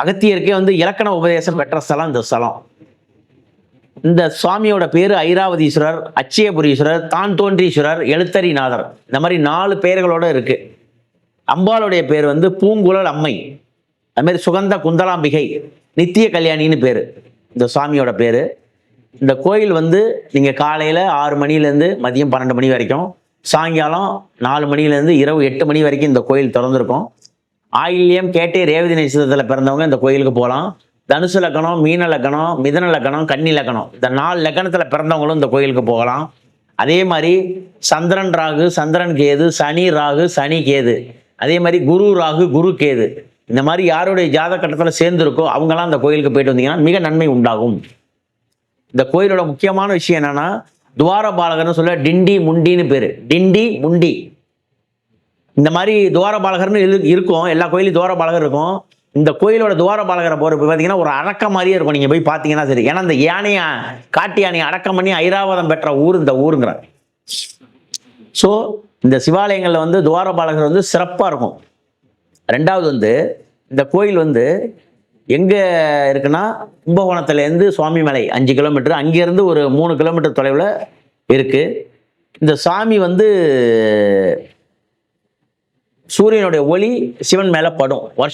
அகத்தியருக்கே வந்து இலக்கண உபதேசம் பெற்ற ஸ்தலம் இந்த ஸ்தலம். இந்த சுவாமியோட பேர் ஐராவதீஸ்வரர் அச்சயபுரீஸ்வரர் தான் தோன்றீஸ்வரர் எழுத்தரிநாதர் இந்த மாதிரி நாலு பேர்களோட இருக்கு. அம்பாளுடைய பேர் வந்து பூங்குழல் அம்மை. அதுமாரி சுகந்த குந்தலாம்பிகை நித்திய கல்யாணின்னு பேர் இந்த சுவாமியோட பேர். இந்த கோயில் வந்து நீங்கள் காலையில் ஆறு மணிலேருந்து மதியம் பன்னெண்டு மணி வரைக்கும் சாயங்காலம் நாலு மணிலேருந்து இரவு எட்டு மணி வரைக்கும் இந்த கோயில் திறந்திருக்கும். ஆயில்யம் கேட்டி ரேவதி நட்சத்திரத்தில் பிறந்தவங்க இந்த கோயிலுக்கு போகலாம் தனுசு லக்கணம் மீன லக்கணம் மிதன லக்கணம் கன்னி லக்கணம். இந்த நாலு லக்கணத்தில் பிறந்தவங்களும் இந்த கோயிலுக்கு போகலாம். அதே மாதிரி சந்திரன் ராகு சந்திரன் கேது சனி ராகு சனி கேது. அதே மாதிரி குரு ராகு குரு கேது. இந்த மாதிரி யாருடைய ஜாத கட்டத்தில் சேர்ந்துருக்கோ அவங்கெல்லாம் இந்த கோயிலுக்கு போயிட்டு வந்தீங்கன்னா மிக நன்மை உண்டாகும். இந்த கோயிலோட முக்கியமான விஷயம் என்னன்னா துவாரபாலகர்னு சொல்ல டிண்டி முண்டின்னு பேர். டிண்டி முண்டி. இந்த மாதிரி துவாரபாலகர்னு இரு- இருக்கும். எல்லா கோயிலும் துவாரபாலகர் இருக்கும். இந்த கோயிலோட துவாரபாலகரை போகிறப்ப பார்த்தீங்கன்னா ஒரு அடக்கம் மாதிரியே இருக்கும். நீங்கள் போய் பார்த்தீங்கன்னா சரி. ஏன்னா இந்த யானையை காட்டு யானையை அடக்கம் பண்ணி ஐராவதம் பெற்ற ஊர் இந்த ஊருங்கிற ஸோ இந்த சிவாலயங்களில் வந்து துவாரபாலகர் வந்து சிறப்பாக இருக்கும். ரெண்டாவது வந்து இந்த கோயில் வந்து எங்கே இருக்குன்னா கும்பகோணத்துலேருந்து சுவாமிமலை அஞ்சு கிலோமீட்டர். அங்கேருந்து ஒரு மூணு கிலோமீட்டர் தொலைவில் இருக்குது இந்த சாமி வந்து சூரியனுடைய ஒளி சிவன் மேலே படும். வருஷ